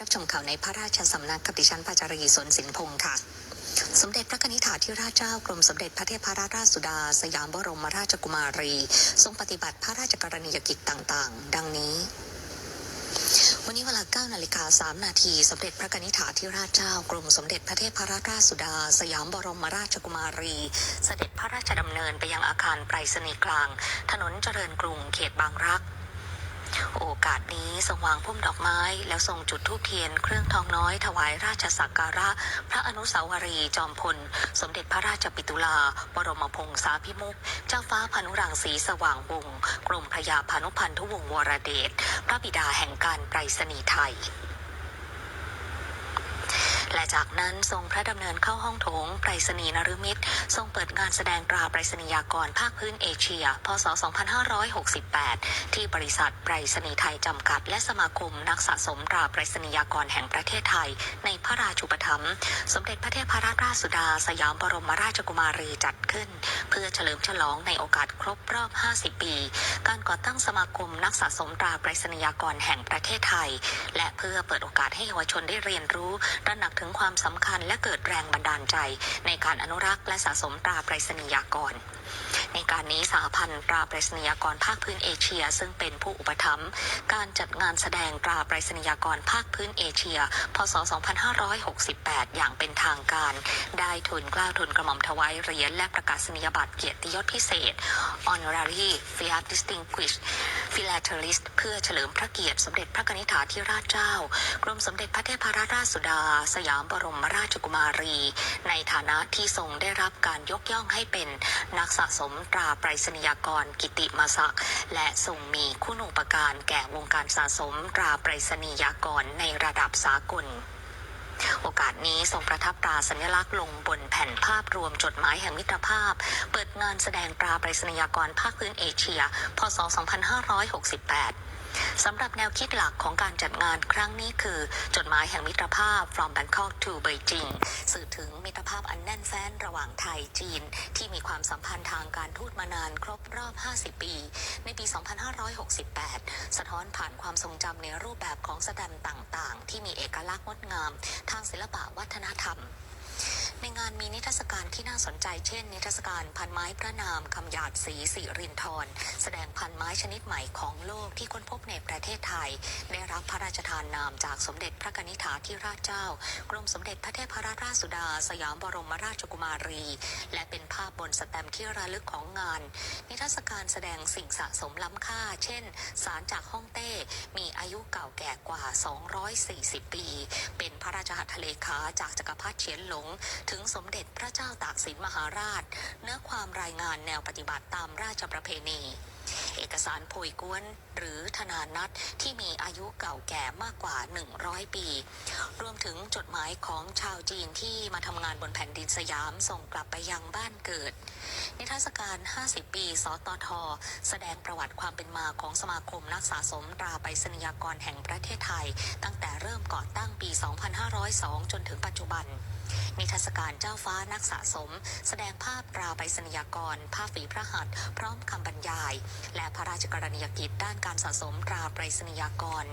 รับชมข่าวในพระราชสำนักกับดิฉันปาจารีสนสินพงศ์ค่ะสมเด็จพระนิษฐาธิราชเจ้ากรมสมเด็จพระเทพรัตนราชสุดา สยามบรมราชกุมารี ทรงปฏิบัติพระราชกรณียกิจต่างๆ ดังนี้ วันนี้เวลา 9 นาฬิกา 3 นาที สมเด็จพระนิษฐาธิราชเจ้ากรมสมเด็จพระเทพรัตนราชสุดา สยามบรมราชกุมารี เสด็จพระราชดำเนินไปยังอาคารไปรษณีย์กลาง ถนนเจริญกรุงเขตบางรัก โอกาสนี้ทรงวางพุ่มดอกไม้ แล้วทรงจุดธูปเทียน เครื่องทองน้อยถวายราชสักการะ พระอนุสาวรีย์จอมพล สมเด็จพระราชปิตุลา บรมพงษาพิมุขเจ้าฟ้าพานุรังสีสว่างวงศกรมพระยาพานุพันธุวงศ์วรเดชพระบิดาแห่งการไปรษณีย์ไทย และจากนั้นทรงพระดำเนินเข้าห้องโถงไปรษณีย์นฤมิตทรงเปิดงานแสดงตราไปรษณียากรภาคพื้นเอเชีย พศ 2568 ที่บริษัทไปรษณีย์ไทยจำกัด และสมาคมนักสะสมตราไปรษณียากรแห่งประเทศไทย ในพระราชูปถัมภ์สมเด็จพระเทพรัตนราชสุดา สยามบรมราชกุมารีจัดขึ้น เพื่อเฉลิมฉลองในโอกาสครบรอบ 50 ปี การก่อตั้งสมาคมนักสะสมตราไปรษณียากรแห่งประเทศไทย และเพื่อเปิดโอกาสให้เยาวชนได้เรียนรู้ระหนักถึงความสำคัญและเกิดแรงบันดาลใจ ในการอนุรักษ์และสะสมตราไปรษณียากร ในการนี้สหพันธ์ตราไปรษณียากรภาคพื้นเอเชีย ซึ่งเป็นผู้อุปถัมภ์การจัดงานแสดงตราไปรษณียากรภาคพื้นเอเชีย พศ 2568 อย่างเป็นทางการ ได้ทุนกล้าทุนกระหม่อมถวายเหรียญและประกาศนียบัตรเกียรติยศพิเศษ Honorary Fiat Distinguished Philatelist เพื่อเฉลิมพระเกียรติสมเด็จพระนิษฐาธิราชเจ้า กรมสมเด็จพระเทพรัตนราชสุดา สยามบรมราชกุมารี ในฐานะที่ทรงได้รับการยกย่องให้เป็นนักสะสมตราไปรษณียากรกิติมาศักดิ์และทรงมีคุณูปการแก่วงการสะสมตราไปรษณียากรในระดับสากล โอกาสนี้ทรงประทับตราสัญลักษณ์ลงบนแผ่นภาพรวมจดหมายแห่งมิตรภาพ เปิดงานแสดงตราไปรษณียากรภาคพื้นเอเชีย พศ 2568 สำหรับแนวคิดหลักของการจัดงานครั้งนี้คือ จดหมายแห่งมิตรภาพ from Bangkok to Beijing สื่อถึงมิตรภาพอันแน่นแฟ้นระหว่างไทยจีน ที่มีความสัมพันธ์ทางการทูตมานานครบรอบ 50 ปี ในปี 2568 สะท้อนผ่านความทรงจำในรูปแบบของสแสดงต่างๆ ที่มีเอกลักษณ์งดงาม ทางศิลปะวัฒนธรรม ในงานมีนิทรรศการที่น่าสนใจเช่น นิทรรศการพันไม้พระนามคำหยาดศรีสิรินทรแสดงพันไม้ชนิดใหม่ของโลกที่ค้นพบในประเทศไทย ได้รับพระราชทานนามจากสมเด็จพระกนิษฐาธิราชเจ้า กรมสมเด็จพระเทพรัตนราชสุดา สยามบรมราชกุมารี และเป็นภาพบนสแตมป์ที่ระลึกของงาน นิทรรศการแสดงสิ่งสะสมล้ำค่า เช่น สารจากฮ่องเต้ มีอายุเก่าแก่กว่า 240 ปี เป็นพระราชหัตถเลขาจากจักรพรรดิเฉียนหลงถึงสมเด็จพระเจ้าตากสินมหาราช เนื้อความรายงานแนวปฏิบัติตามราชประเพณี เอกสารโพยกวน หรือธนานัตที่มีอายุเก่าแก่มากกว่า 100 ปี รวมถึงจดหมายของชาวจีนที่มาทำงานบนแผ่นดินสยามส่งกลับไปยังบ้านเกิด นิทรรศการ 50 ปี สตท แสดงประวัติความเป็นมาของสมาคมนักสะสมตราไปรษณียากรแห่งประเทศไทย ตั้งแต่เริ่มก่อตั้งปี 2502 จนถึงปัจจุบันนิทรรศการเจ้าฟ้านักสะสม แสดงภาพตราไปรษณียากร ภาพฝีพระหัตถ์พร้อมคำบรรยาย และพระราชกรณียกิจด้านการสะสมตราไปรษณียากร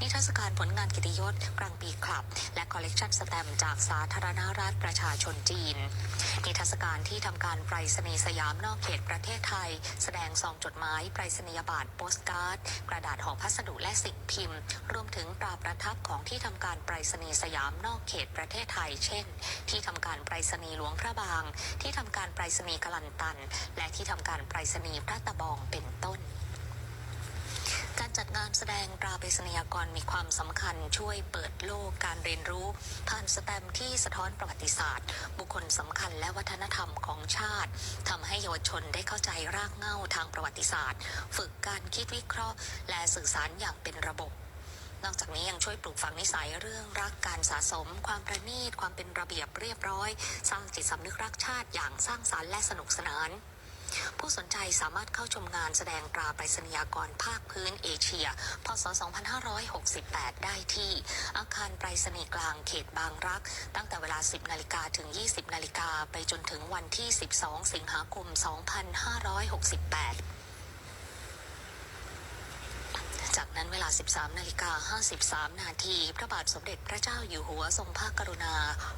นิทรรศการผลงานกิติยศกลางปีคลับ และคอลเลกชันสแตมป์จากสาธารณรัฐประชาชนจีน นิทรรศการที่ทำการไปรษณีย์สยามนอกเขตประเทศไทย แสดงซองจดหมายไปรษณียบัตรโปสการ์ด กระดาษห่อพัสดุและสิ่งพิมพ์ รวมถึงตราประทับของที่ทำการไปรษณีย์สยามนอกเขตประเทศไทย เช่น ที่ทำการไปรษณีย์หลวงพระบาง ที่ทำการไปรษณีย์กลันตัน และที่ทำการไปรษณีย์พระตะบองเป็นต้นการจัดงานแสดงตราไปรษณียกรมีความสำคัญช่วยเปิดโลกการเรียนรู้ ผ่านสแตมที่สะท้อนประวัติศาสตร์ บุคคลสำคัญและวัฒนธรรมของชาติทำให้เยาวชนได้เข้าใจรากเหง้าทางประวัติศาสตร์ ฝึกการคิดวิเคราะห์ และสื่อสารอย่างเป็นระบบนอกจากนี้ยังช่วยปลูกฝังนิสัยเรื่องรักการสะสม ความประณีต ความเป็นระเบียบเรียบร้อย สร้างจิตสำนึกรักชาติอย่างสร้างสรรค์และสนุกสนาน ผู้สนใจสามารถเข้าชมงานแสดงตราไปรษณียากรภาคพื้นเอเชีย พศ 2568 ได้ที่ อาคารไปรษณีย์กลางเขตบางรัก ตั้งแต่เวลา 10 นาฬิกาถึง 20 นาฬิกาไปจนถึงวันที่ 12 สิงหาคม 2568 จากนั้นเวลา 13 นาฬิกา 53 นาที พระบาทสมเด็จพระเจ้าอยู่หัวทรงพระกรุณา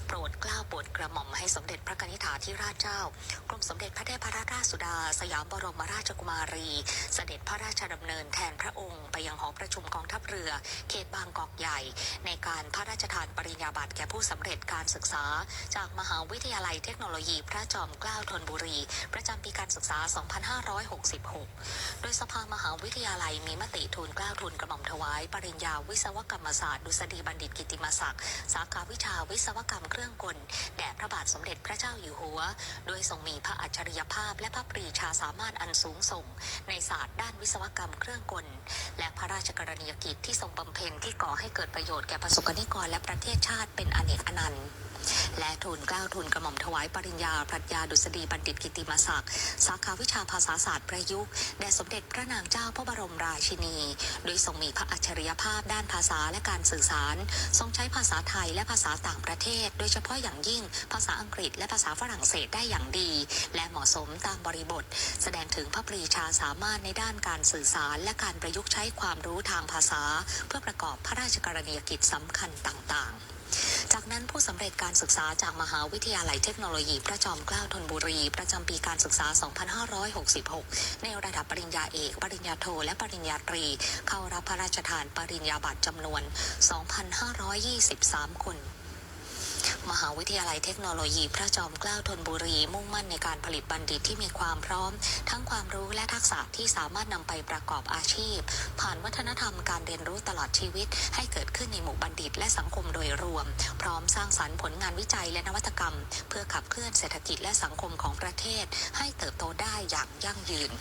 โปรดเกล้าโปรดกระหม่อมให้สมเด็จพระนิธิาธิราชเจ้า กรมสมเด็จพระเทพรัตนราชสุดา สยามบรมราชกุมารี เสด็จพระราชดำเนินแทนพระองค์ ยังหอประชุมกองทัพเรือ เขตบางกอกใหญ่ ในการพระราชทานปริญญาบัตรแก่ผู้สำเร็จการศึกษา จากมหาวิทยาลัยเทคโนโลยีพระจอมเกล้าธนบุรี ประจำปีการศึกษา 2566 โดยสภามหาวิทยาลัยมีมติทูลเกล้าทูลกระหม่อมถวาย ปริญญาวิศวกรรมศาสตร์ดุษฎีบัณฑิตกิติมศักดิ์สาขาวิชาวิศวกรรมเครื่องกลแด่พระบาทสมเด็จพระเจ้าอยู่หัว โดยทรงมีพระอัจฉริยภาพและพระปรีชาสามารถอันสูงส่ง ในศาสตร์ด้านวิศวกรรมเครื่องกล และระราชกรณียกิจที่ทรงบำเพ็ญที่ก่อให้เกิดประโยชน์แก่ประสบกนิกรและประเทศชาติเป็นอเนกอนันต์ และทูลเกล้าทูลกระหม่อมถวายปริญญาปรัชญาดุษฎีบัณฑิตกิติมศักดิ์สาขาวิชาภาษาศาสตร์ประยุกต์แด่สมเด็จพระนางเจ้าพระบรมราชินี โดยทรงมีพระอัจฉริยภาพด้านภาษาและการสื่อสาร ทรงใช้ภาษาไทยและภาษาต่างประเทศ โดยเฉพาะอย่างยิ่งภาษาอังกฤษและภาษาฝรั่งเศสได้อย่างดี และเหมาะสมตามบริบท แสดงถึงพระปรีชาสามารถในด้านการสื่อสารและการประยุกต์ใช้ความรู้ทางภาษา เพื่อประกอบพระราชกรณียกิจสำคัญต่างๆ จากนั้นผู้สำเร็จการศึกษาจากมหาวิทยาลัยเทคโนโลยีพระจอมเกล้าธนบุรี ประจำปีการศึกษา 2566 ในระดับปริญญาเอก ปริญญาโท และปริญญาตรี เข้ารับพระราชทานปริญญาบัตรจำนวน 2,523 คน มหาวิทยาลัยเทคโนโลยีพระจอมเกล้าธนบุรี มุ่งมั่นในการผลิตบัณฑิตที่มีความพร้อม ทั้งความรู้และทักษะที่สามารถนำไปประกอบอาชีพ ผ่านวัฒนธรรมการเรียนรู้ตลอดชีวิต ให้เกิดขึ้นในหมู่บัณฑิตและสังคมโดยรวม พร้อมสร้างสรรค์ผลงานวิจัยและนวัตกรรม เพื่อขับเคลื่อนเศรษฐกิจและสังคมของประเทศ ให้เติบโตได้อย่างยั่งยืน